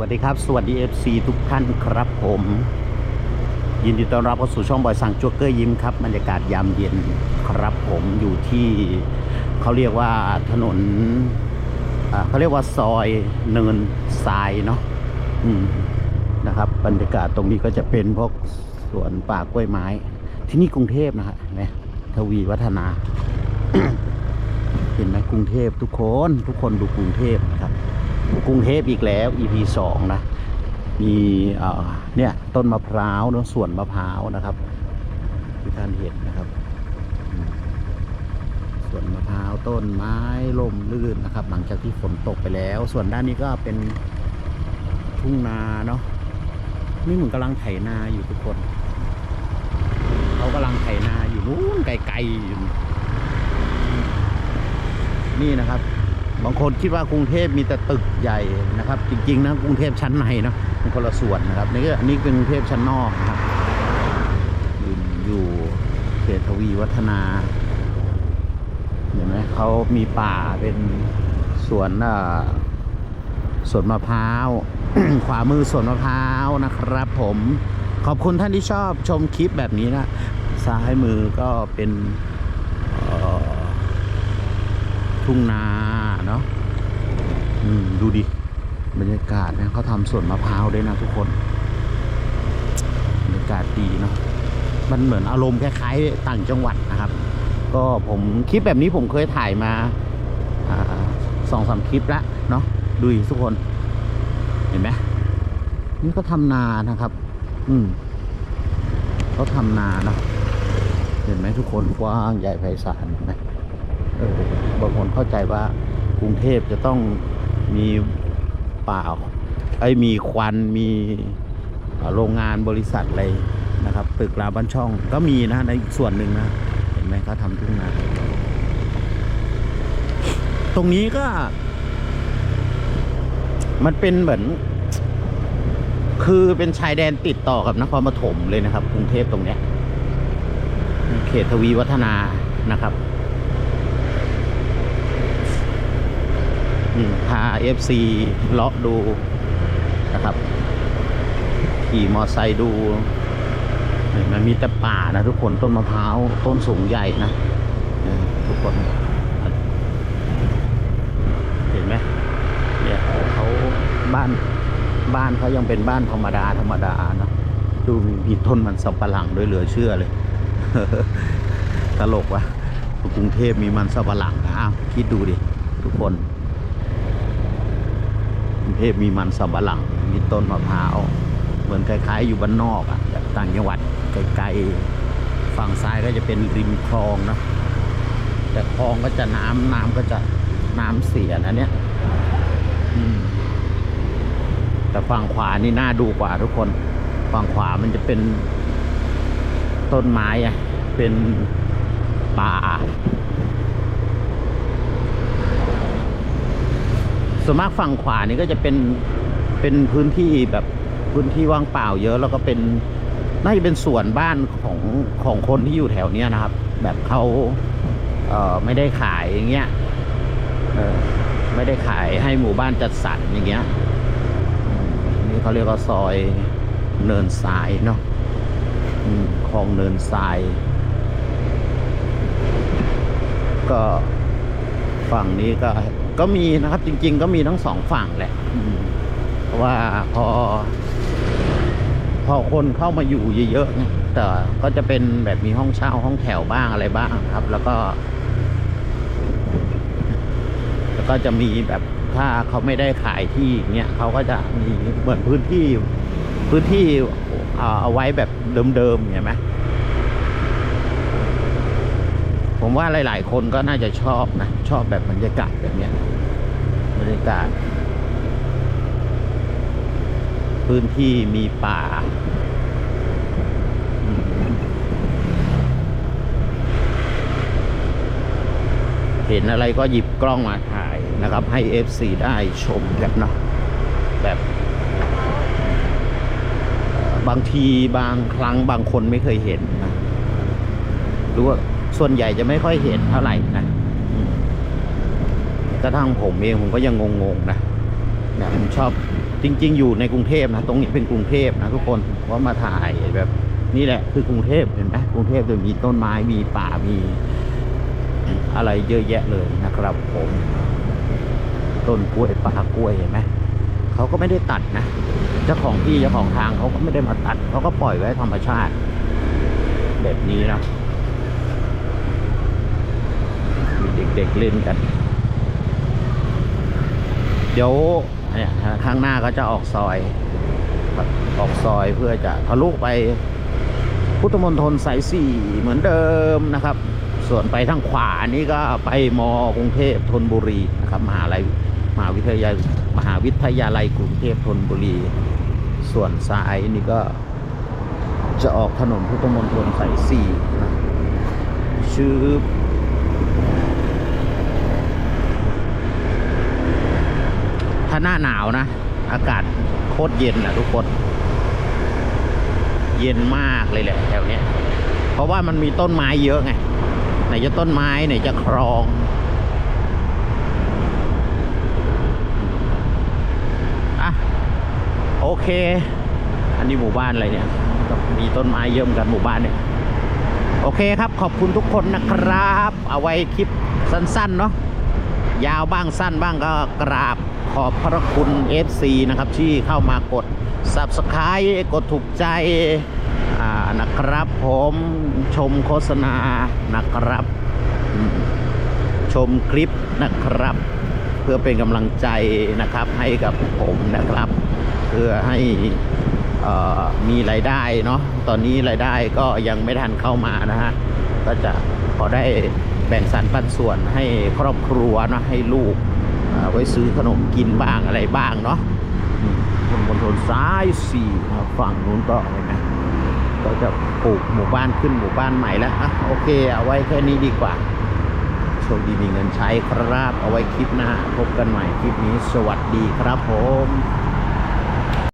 วัสดีครับ สวัสดี FC ทุกท่านครับผม ยินดีต้อนรับเข้าสู่ช่องบอยสั่งจัวเกอร์ยิ้มครับบรรยากาศยามเย็นครับผมอยู่ที่เขาเรียกว่าถนนเขาเรียกว่าซอยเนินทรายเนาะนะครับ บรรยากาศตรงนี้ก็จะเป็นพวกสวนป่ากล้วยไม้ ที่นี่กรุงเทพนะฮะเนไหมทวีวัฒนา เห็นไหมกรุงเทพทุกคนทุกคนดูกรุงเทพนะครับ กรุงเทพอีกแล้ว EP สองนะ มีเนี่ยต้นมะพร้าวนะสวนมะพร้าวนะครับที่ท่านเห็นนะครับ สวนมะพร้าวต้นไม้ล่มลื่นนะครับ หลังจากที่ฝนตกไปแล้ว ส่วนด้านนี้ก็เป็นทุ่งนาเนาะนี่เหมือนกำลังไถนาอยู่ทุกคนเขากำลังไถนาอยู่นู้นไกลๆอยู่นี่นะครับ บางคนคิดว่ากรุงเทพมีแต่ตึกใหญ่นะครับ จริงๆนะกรุงเทพชั้นในเนาะนคนละส่วนนะครับนี่ก็อันนี้เป็นกรุงเทพชั้นนอกครับอยู่อยู่เขตทวีวัฒนาเห็นไหมเขามีป่าเป็นสวนสวนมะพร้าวขวามือสวนมะพร้าวนะครับผมขอบคุณท่านที่ชอบชมคลิปแบบนี้นะซ้ายมือก็เป็นทุ่งนา เนาะอืมดูดิ บรรยากาศนะเขาทำสวนมะพร้าวด้วยนะทุกคน บรรยากาศดีเนาะมันเหมือนอารมณ์คล้ายๆต่างจังหวัดนะครับ ก็ผมคลิปแบบนี้ผมเคยถ่ายมาสองสามคลิปแล้วเนาะดูดิทุกคน เห็นไหมนี่ก็ทำนานะครับ อืมเขาทำนาเนาะเห็นไหมทุกคนกว้างใหญ่ไพศาลนไหมเออบางคนเข้าใจว่า กรุงเทพจะต้องมีป่าไอ้มีควันมีโรงงานบริษัทอะไรนะครับ ตึกราวบ้านช่องก็มีนะในอีกส่วนหนึ่งนะ เห็นไหมเขาทำทุ่งนาตรงนี้ก็ มันเป็นเหมือน คือเป็นชายแดนติดต่อกับนครปฐมเลยนะครับ กรุงเทพตรงเนี้ยเขตทวีวัฒนานะครับ อืม พา FC เลาะดูนะครับ ขี่มอไซค์ดูเห็นไหมันมีแต่ป่านะทุกคนต้นมะพร้าวต้นสูงใหญ่นะทุกคน เห็นไหมเนี่ยเขาบ้านบ้านเขายังเป็นบ้านธรรมดาธรรมดานะดูมีต้นมันสับปะหลังด้วยเหลือเชื่อเลย ตลกวะกรุงเทพมีมันสับปะหลังนะอ้าวคิดดูดิทุกคน รุงเทพมีมันสำปะหลัง มีต้นมะพร้าว เหมือนคล้ายๆ อยู่บ้านนอกอะแบบต่างจังหวัดไกลๆฝั่งซ้ายก็จะเป็นริมคลองนะแต่คลองก็จะน้ำน้ำก็จะน้ำเสียนะเนี่ยอืมแต่ฝั่งขวานี่น่าดูกว่าทุกคน ฝั่งขวามันจะเป็นต้นไม้อะเป็นป่า ส่วนมากฝั่งขวานี่ก็จะเป็นเป็นพื้นที่แบบพื้นที่ว่างเปล่าเยอะแล้วก็เป็นน่าจะเป็นส่วนบ้านของของคนที่อยู่แถวเนี้ยนะครับ แบบเขาเอ่อไม่ได้ขายอย่างเงี้ยเออไม่ได้ขายให้หมู่บ้านจัดสรรอย่างเงี้ยนี่เขาเรียกว่าซอยเนินทรายเนาะคลองเนินทราย ก็ฝั่งนี้ก็ ก็มีนะครับ จริง ๆ ก็มีทั้งสองฝั่งแหละอืมเพราะว่าพอ พอคนเข้ามาอยู่เยอะๆเนี่ยแต่ก็จะเป็นแบบมีห้องเช่าห้องแถวบ้างอะไรบ้างครับ แล้วก็ แล้วก็จะมีแบบถ้าเขาไม่ได้ขายที่อย่างเงี้ยเขาก็จะมีเหมือนพื้นที่ พื้นที่อ่าเอาไว้แบบเดิมๆเห็นไหมผมว่าหลาย ๆ คนก็น่าจะชอบนะ ชอบแบบบรรยากาศแบบเนี้ย บรรยากาศ พื้นที่มีป่า เห็นอะไรก็หยิบกล้องมาถ่ายนะครับ ให้ FC ได้ชมกันเนาะแบบบางทีบางครั้งบางคนไม่เคยเห็นนะหรือว่าส่วนใหญ่จะไม่ค่อยเห็นเท่าไหร่นะ กระทั่งผมเองผมก็ยังงงๆนะเนี่ยผมชอบจริง ๆ อยู่ในกรุงเทพนะ ตรงนี้เป็นกรุงเทพนะทุกคนว่ามาถ่ายแบบนี่แหละคือกรุงเทพเห็นไหมกรุงเทพจะมีต้นไม้มีป่ามีอะไรเยอะแยะเลยนะครับ ผมต้นกล้วยป่ากล้วยเห็นไหมเขาก็ไม่ได้ตัดนะเจ้าของที่เจ้าของทางเขาก็ไม่ได้มาตัดเขาก็ปล่อยไว้ธรรมชาติ แบบนี้นะมีเด็กๆเล่นกัน เดี๋ยวเนี่ยข้างหน้าก็จะออกซอยออกซอยเพื่อจะทะลุไปพุทธมณฑลสายสี่เหมือนเดิมนะครับ ส่วนไปทางขวานี่ก็ไปมกรุงเทพธนบุรีนะครับมหาลัยมหาวิทยาลัยมหาวิทยาลัยกรุงเทพธนบุรี ส่วนซ้ายนี่ก็จะออกถนนพุทธมณฑลสายสี่นะชื่อ ถ้าหน้าหนาวนะ อากาศโคตรเย็นนะทุกคน เย็นมากเลยแหละแถวเนี้ย เพราะว่ามันมีต้นไม้เยอะไง ไหนจะต้นไม้ไหนจะคลองอะโอเค อันนี้หมู่บ้านอะไรเนี่ย มีต้นไม้เยอะเหมือนกันหมู่บ้านเนี่ย โอเคครับขอบคุณทุกคนนะครับ เอาไว้คลิปสั้นๆเนาะ ยาวบ้างสั้นบ้างก็กราบขอบพระคุณ FC นะครับ ที่เข้ามากด Subscribe กดถูกใจนะครับผมชมโฆษณานะครับ ชมคลิปนะครับ เพื่อเป็นกำลังใจนะครับให้กับผมนะครับ เพื่อให้มีรายได้เนาะตอนนี้รายได้ก็ยังไม่ทันเข้ามานะฮะก็จะพอได้ แบ่งสรรปันส่วนให้ครอบครัวเนาะให้ลูกไว้ซื้อขนมกินบ้างอะไรบ้างเนาะบนบนถนซ้ายสี่ฝั่งนู้นก็เห็นไหมก็จะปลูกหมู่บ้านขึ้นหมู่บ้านใหม่แล้วอะโอเคเอาไว้แค่นี้ดีกว่าโชคดีมีเงินใช้ครับเอาไว้คลิปหน้าพบกันใหม่คลิปนี้สวัสดีครับผม